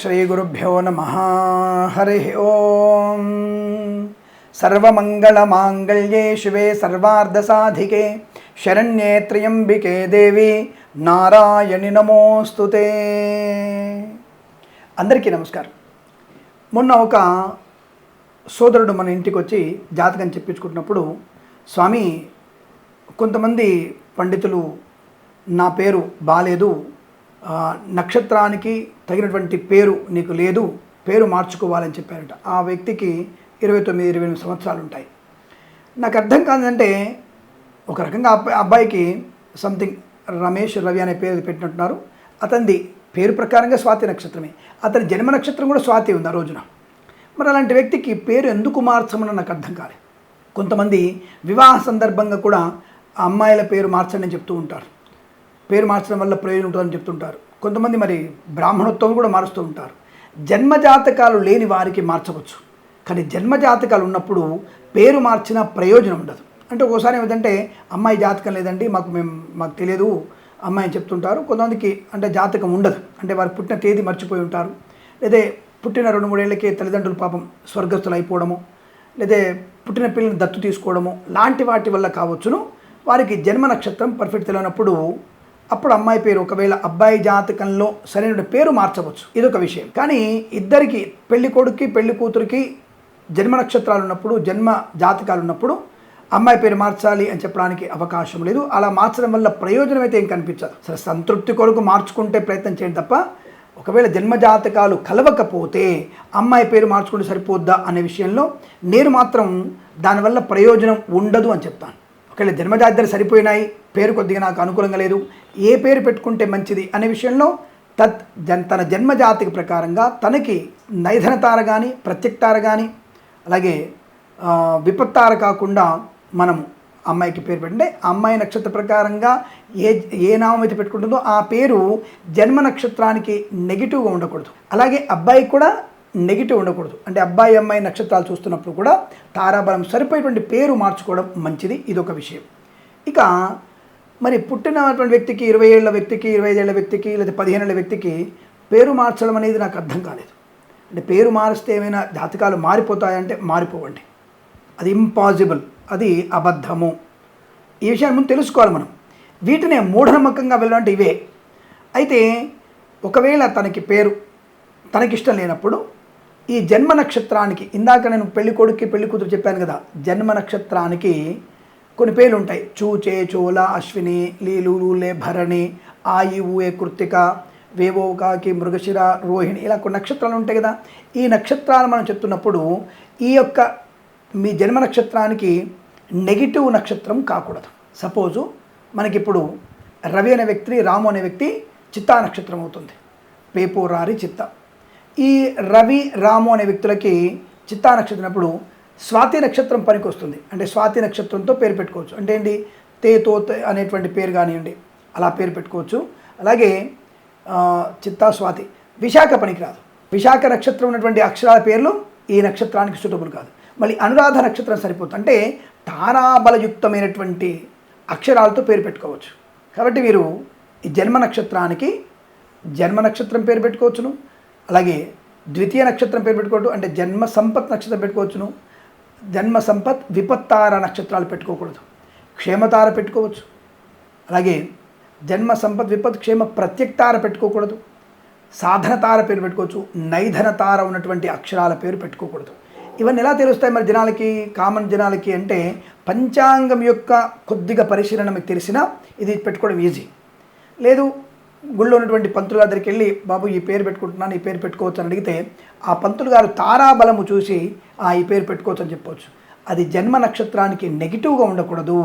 శ్రీగురుభ్యో నమ హరి ఓం సర్వమంగళమాంగళ్యే శివే సర్వార్ధసాధికే శరణ్యే త్ర్యంబికే దేవి నారాయణి నమోస్తుతే అందరికీ నమస్కారం. మొన్న ఒక సోదరుడు మన ఇంటికి వచ్చి జాతకం చెప్పించుకుంటున్నప్పుడు స్వామి కొంతమంది పండితులు నా పేరు బాలేదు నక్షత్రానికి తగినటువంటి పేరు నీకు లేదు పేరు మార్చుకోవాలని చెప్పారట. ఆ వ్యక్తికి ఇరవై తొమ్మిది ఇరవై ఎనిమిది సంవత్సరాలు ఉంటాయి. నాకు అర్థం కాదంటే ఒక రకంగా అబ్బాయి అబ్బాయికి సంథింగ్ రమేష్ రవి అనే పేరు పెట్టినట్టున్నారు. అతనిది పేరు ప్రకారంగా స్వాతి నక్షత్రమే. అతని జన్మ నక్షత్రం కూడా స్వాతి ఉంది ఆ రోజున. మరి అలాంటి వ్యక్తికి పేరు ఎందుకు మార్చమని నాకు అర్థం కాలేదు కొంతమంది వివాహ సందర్భంగా కూడా అమ్మాయిల పేరు మార్చండి అని చెప్తూ ఉంటారు. పేరు మార్చడం వల్ల ప్రయోజనం ఉంటుందని చెప్తుంటారు. కొంతమంది మరి బ్రాహ్మణోత్వం కూడా మారుస్తూ ఉంటారు. జన్మజాతకాలు లేని వారికి మార్చవచ్చు. కానీ జన్మజాతకాలు ఉన్నప్పుడు పేరు మార్చిన ప్రయోజనం ఉండదు. అంటే ఒకసారి ఏమిటంటే అమ్మాయి జాతకం లేదండి మాకు మేము మాకు తెలియదు అమ్మాయి అని చెప్తుంటారు. కొంతమందికి అంటే జాతకం ఉండదు. అంటే వారు పుట్టిన తేదీ మర్చిపోయి ఉంటారు. లేదా పుట్టిన రెండు మూడేళ్ళకి తల్లిదండ్రులు పాపం స్వర్గస్థులు అయిపోవడము లేదా పుట్టిన పిల్లల్ని దత్తు తీసుకోవడము లాంటి వాటి వల్ల కావచ్చును. వారికి జన్మ నక్షత్రం పర్ఫెక్ట్ తెలియనప్పుడు అప్పుడు అమ్మాయి పేరు ఒకవేళ అబ్బాయి జాతకంలో సరైన పేరు మార్చవచ్చు. ఇదొక విషయం. కానీ ఇద్దరికి పెళ్ళి కొడుక్కి పెళ్ళి కూతురికి జన్మ నక్షత్రాలు ఉన్నప్పుడు జన్మ జాతకాలు ఉన్నప్పుడు అమ్మాయి పేరు మార్చాలి అని చెప్పడానికి అవకాశం లేదు. అలా మార్చడం వల్ల ప్రయోజనం అయితే ఏం కనిపించదు. సరే సంతృప్తి కొరకు మార్చుకుంటే ప్రయత్నం చేయండి తప్ప ఒకవేళ జన్మజాతకాలు కలవకపోతే అమ్మాయి పేరు మార్చుకుంటే సరిపోద్దా అనే విషయంలో నేను మాత్రం దానివల్ల ప్రయోజనం ఉండదు అని చెప్తాను. ఒకవేళ జన్మజాతకాలు సరిపోయినాయి. పేరు కొద్దిగా నాకు అనుకూలంగా లేదు. ఏ పేరు పెట్టుకుంటే మంచిది అనే విషయంలో తత్ జన్ తన జన్మజాతికి ప్రకారంగా తనకి నైధనతార కానీ ప్రత్యక్తార కానీ అలాగే విపత్తార కాకుండా మనము అమ్మాయికి పేరు పెట్టండి. అమ్మాయి నక్షత్ర ప్రకారంగా ఏ ఏ నామం అయితే పెట్టుకుంటుందో ఆ పేరు జన్మ నక్షత్రానికి నెగిటివ్గా ఉండకూడదు. అలాగే అబ్బాయికి కూడా నెగిటివ్ ఉండకూడదు. అంటే అబ్బాయి అమ్మాయి నక్షత్రాలు చూస్తున్నప్పుడు కూడా తారాబలం సరిపోయేటువంటి పేరు మార్చుకోవడం మంచిది. ఇదొక విషయం. ఇక మరి పుట్టినటువంటి వ్యక్తికి ఇరవై ఏళ్ళ వ్యక్తికి ఇరవై ఐదేళ్ళ వ్యక్తికి లేదా పదిహేను ఏళ్ళ వ్యక్తికి పేరు మార్చడం అనేది నాకు అర్థం కాలేదు. అంటే పేరు మారిస్తే ఏమైనా జాతకాలు మారిపోతాయంటే మారిపోవండి. అది ఇంపాసిబుల్ అది అబద్ధము. ఈ విషయాన్ని ముందు తెలుసుకోవాలి మనం. వీటినే మూఢనమ్మకంగా వెళ్ళాలంటే ఇవే. అయితే ఒకవేళ తనకి పేరు తనకిష్టం లేనప్పుడు ఈ జన్మ నక్షత్రానికి ఇందాక నేను పెళ్ళి కొడుక్కి పెళ్ళి కూతురు చెప్పాను కదా జన్మ నక్షత్రానికి కొన్ని పేర్లు ఉంటాయి చూచే చోళ అశ్విని లీలు లూలే భరణి ఆయి ఊఏ కృత్తిక వేవోకాకి మృగశిర రోహిణి ఇలా కొన్ని నక్షత్రాలు ఉంటాయి కదా. ఈ నక్షత్రాలు మనం చెప్తున్నప్పుడు ఈ యొక్క మీ జన్మ నక్షత్రానికి నెగిటివ్ నక్షత్రం కాకూడదు. సపోజు మనకిప్పుడు రవి అనే వ్యక్తి రాము అనే వ్యక్తి చిత్తా నక్షత్రం అవుతుంది. పేపోరారి చిత్త. ఈ రవి రాము అనే వ్యక్తులకి చిత్తా నక్షత్రం అప్పుడు స్వాతి నక్షత్రం పనికి వస్తుంది అంటే స్వాతి నక్షత్రంతో పేరు పెట్టుకోవచ్చు. అంటే ఏంటి? తే అనేటువంటి పేరు కానివ్వండి అలా పేరు పెట్టుకోవచ్చు. అలాగే చిత్తా స్వాతి విశాఖ పనికిరాదు. విశాఖ నక్షత్రం ఉన్నటువంటి అక్షరాల పేర్లు ఈ నక్షత్రానికి సూటబుల్ కాదు. మళ్ళీ అనురాధ నక్షత్రం సరిపోతుంది. అంటే తారాబలయుక్తమైనటువంటి అక్షరాలతో పేరు పెట్టుకోవచ్చు. కాబట్టి మీరు ఈ జన్మ నక్షత్రానికి జన్మ నక్షత్రం పేరు పెట్టుకోవచ్చును. అలాగే ద్వితీయ నక్షత్రం పేరు పెట్టుకోవచ్చు అంటే జన్మ సంపత్ నక్షత్రం పెట్టుకోవచ్చును. జన్మ సంపత్ విపత్తార నక్షత్రాలు పెట్టుకోకూడదు. క్షేమతార పెట్టుకోవచ్చు. అలాగే జన్మ సంపత్ విపత్ క్షేమ ప్రత్యక్తార పెట్టుకోకూడదు. సాధన తార పేరు పెట్టుకోవచ్చు. నైధన తార ఉన్నటువంటి అక్షరాల పేరు పెట్టుకోకూడదు. ఇవన్నీ ఎలా తెలుస్తాయి మరి జనాలకి? కామన్ జనాలకి అంటే పంచాంగం యొక్క కొద్దిగా పరిశీలన మీకు తెలిసినా ఇది పెట్టుకోవడం ఈజీ లేదు గుళ్ళో ఉన్నటువంటి పంతులు గారి దగ్గరికి వెళ్ళి బాబు ఈ పేరు పెట్టుకుంటున్నాను ఈ పేరు పెట్టుకోవచ్చు అని అడిగితే ఆ పంతులు గారు తారాబలము చూసి ఆ ఈ పేరు పెట్టుకోవచ్చు అని చెప్పవచ్చు అది జన్మ నక్షత్రానికి నెగిటివ్గా ఉండకూడదు.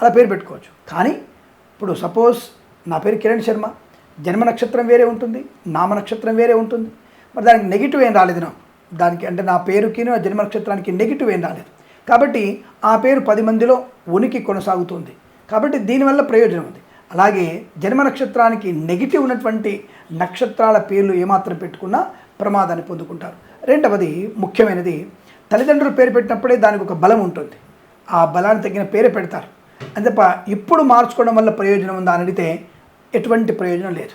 అలా పేరు పెట్టుకోవచ్చు. కానీ ఇప్పుడు సపోజ్ నా పేరు కిరణ్ శర్మ జన్మ నక్షత్రం వేరే ఉంటుంది నామ నక్షత్రం వేరే ఉంటుంది. మరి దానికి నెగిటివ్ ఏం రాలేదు నా దానికి అంటే నా పేరుకి నా జన్మ నక్షత్రానికి నెగిటివ్ ఏం రాలేదు. కాబట్టి ఆ పేరు పది మందిలో ఉనికి కొనసాగుతుంది. కాబట్టి దీనివల్ల ప్రయోజనం ఉంది. అలాగే జన్మ నక్షత్రానికి నెగిటివ్ ఉన్నటువంటి నక్షత్రాల పేర్లు ఏమాత్రం పెట్టుకున్నా ప్రమాదాన్ని పొందుకుంటారు. రెండవది ముఖ్యమైనది తల్లిదండ్రులు పేరు పెట్టినప్పుడే దానికి ఒక బలం ఉంటుంది. ఆ బలాన్ని తగిన పేరే పెడతారు. అని తప్ప ఇప్పుడు మార్చుకోవడం వల్ల ప్రయోజనం ఉందా అని అడిగితే ఎటువంటి ప్రయోజనం లేదు.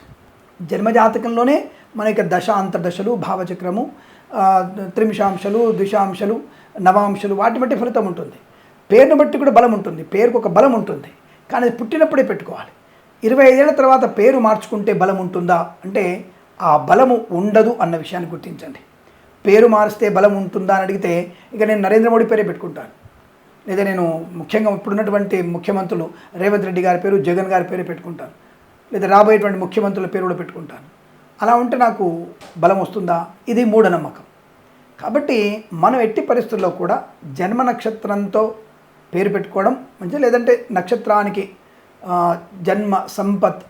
జన్మజాతకంలోనే మన యొక్క దశ అంతర్దశలు భావచక్రము ఆ, త్రింశాంశలు ద్విశాంశలు నవాంశలు వాటి బట్టి ఫలితం ఉంటుంది. పేరును బట్టి కూడా బలం ఉంటుంది. పేరుకు ఒక బలం ఉంటుంది. కానీ అది పుట్టినప్పుడే పెట్టుకోవాలి. ఇరవై ఐదేళ్ళ తర్వాత పేరు మార్చుకుంటే బలం ఉంటుందా? అంటే ఆ బలము ఉండదు అన్న విషయాన్ని గుర్తించండి. పేరు మారిస్తే బలం ఉంటుందా అని అడిగితే ఇక నేను నరేంద్ర మోడీ పేరే పెట్టుకుంటాను. లేదా నేను ముఖ్యంగా ఇప్పుడున్నటువంటి ముఖ్యమంత్రులు రేవంత్ రెడ్డి గారి పేరు జగన్ గారి పేరు పెట్టుకుంటాను. లేదా రాబోయేటువంటి ముఖ్యమంత్రుల పేరు కూడా పెట్టుకుంటాను. అలా ఉంటే నాకు బలం వస్తుందా? ఇది మూఢనమ్మకం. కాబట్టి మనం ఎట్టి పరిస్థితుల్లో కూడా జన్మ నక్షత్రంతో పేరు పెట్టుకోవడం మంచిది. లేదంటే నక్షత్రానికి జన్మ సంపత్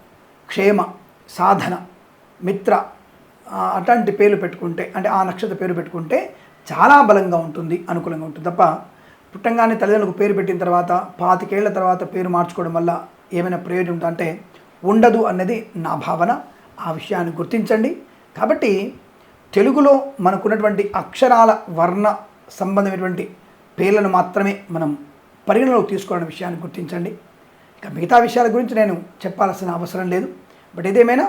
క్షేమ సాధన మిత్ర అటువంటి అట్లాంటి పేర్లు పెట్టుకుంటే అంటే ఆ నక్షత్ర పేరు పెట్టుకుంటే చాలా బలంగా ఉంటుంది అనుకూలంగా ఉంటుంది. తప్ప పుట్టంగానే తల్లిదండ్రులకు పేరు పెట్టిన తర్వాత పాతికేళ్ళ తర్వాత పేరు మార్చుకోవడం వల్ల ఏమైనా ప్రయోజనం ఉందా అంటే ఉండదు అన్నది నా భావన. ఆ విషయాన్ని గుర్తించండి. కాబట్టి తెలుగులో మనకున్నటువంటి అక్షరాల వర్ణ సంబంధమైనటువంటి పేర్లను మాత్రమే మనం పరిగణలోకి తీసుకోవడం విషయాన్ని గుర్తించండి. మిగతా విషయాల గురించి నేను చెప్పాల్సిన అవసరం లేదు. బట్ ఏదేమైనా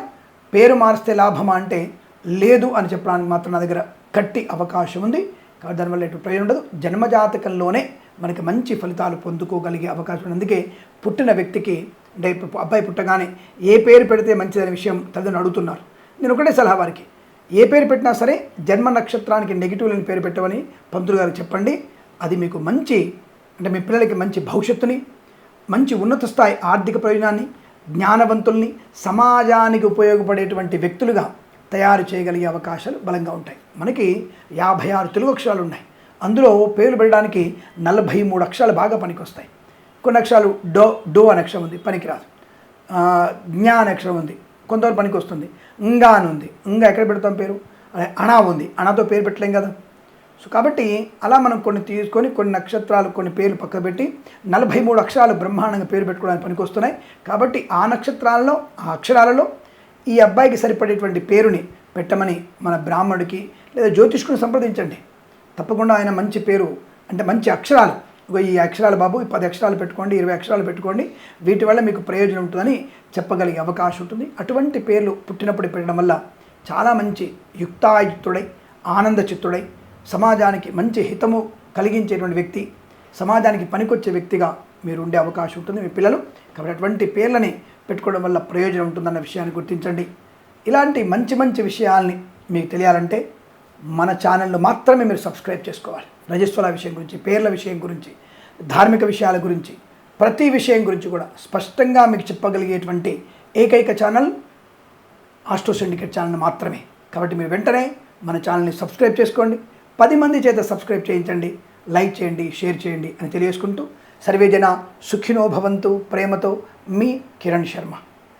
పేరు మారిస్తే లాభమా అంటే లేదు అని చెప్పడానికి మాత్రం నా దగ్గర గట్టి అవకాశం ఉంది. కాబట్టి దానివల్ల ఎటు ప్రయోజనం ఉండదు. జన్మజాతకంలోనే మనకి మంచి ఫలితాలు పొందుకోగలిగే అవకాశం ఉంది. అందుకే పుట్టిన వ్యక్తికి అంటే ఇప్పుడు అబ్బాయి పుట్టగానే ఏ పేరు పెడితే మంచిదనే విషయం తల్లిదండ్రులు అడుగుతున్నారు. నేను ఒకటే సలహా వారికి. ఏ పేరు పెట్టినా సరే జన్మ నక్షత్రానికి నెగిటివ్ లేని పేరు పెట్టమని పంతులు గారు చెప్పండి. అది మీకు మంచి అంటే మీ పిల్లలకి మంచి భవిష్యత్తుని మంచి ఉన్నత స్థాయి ఆర్థిక ప్రయోజనాన్ని జ్ఞానవంతుల్ని సమాజానికి ఉపయోగపడేటువంటి వ్యక్తులుగా తయారు చేయగలిగే అవకాశాలు బలంగా ఉంటాయి. మనకి యాభై ఆరు తెలుగు అక్షరాలు ఉన్నాయి. అందులో పేర్లు పెట్టడానికి నలభై మూడు అక్షరాలు బాగా పనికొస్తాయి. కొన్ని అక్షరాలు డో డో అనే అక్షరం ఉంది పనికిరాదు. జ్ఞా అనే అక్షరం ఉంది కొంతవరకు పనికి వస్తుంది ఇంగా అని ఉంది. ఇంగా ఎక్కడ పెడతాం పేరు? అదే అణా ఉంది. అణాతో పేరు పెట్టలేం కదా? సో కాబట్టి అలా మనం కొన్ని తీసుకొని కొన్ని నక్షత్రాలు కొన్ని పేర్లు పక్కబెట్టి నలభై మూడు అక్షరాలు బ్రహ్మాండంగా పేరు పెట్టుకోవడానికి పనికొస్తున్నాయి. కాబట్టి ఆ నక్షత్రాలలో ఆ అక్షరాలలో ఈ అబ్బాయికి సరిపడేటువంటి పేరుని పెట్టమని మన బ్రాహ్మణుడికి లేదా జ్యోతిష్కుని సంప్రదించండి. తప్పకుండా ఆయన మంచి పేరు అంటే మంచి అక్షరాలు. ఈ అక్షరాలు బాబు ఈ పది అక్షరాలు పెట్టుకోండి ఇరవై అక్షరాలు పెట్టుకోండి. వీటి వల్ల మీకు ప్రయోజనం ఉంటుందని చెప్పగలిగే అవకాశం ఉంటుంది. అటువంటి పేర్లు పుట్టినప్పుడు పెట్టడం వల్ల చాలా మంచి యుక్తాయుక్తుడై ఆనంద చిత్తుడై సమాజానికి మంచి హితము కలిగించేటువంటి వ్యక్తి సమాజానికి పనికొచ్చే వ్యక్తిగా మీరు ఉండే అవకాశం ఉంటుంది మీ పిల్లలు. కాబట్టి అటువంటి పేర్లని పెట్టుకోవడం వల్ల ప్రయోజనం ఉంటుందన్న విషయాన్ని గుర్తించండి. ఇలాంటి మంచి మంచి విషయాల్ని మీకు తెలియాలంటే మన ఛానల్లో మాత్రమే మీరు సబ్స్క్రైబ్ చేసుకోవాలి. రజస్వల విషయం గురించి పేర్ల విషయం గురించి ధార్మిక విషయాల గురించి ప్రతి విషయం గురించి కూడా స్పష్టంగా మీకు చెప్పగలిగేటువంటి ఏకైక ఛానల్ ఆస్ట్రో సిండికేట్ ఛానల్ మాత్రమే. కాబట్టి మీరు వెంటనే మన ఛానల్ని సబ్స్క్రైబ్ చేసుకోండి. పది మంది చేత సబ్స్క్రైబ్ చేయించండి లైక్ చేయండి షేర్ చేయండి అని తెలియజేసుకుంటూ సర్వేజన సుఖినో భవంతు ప్రేమతో మీ కిరణ్ శర్మ.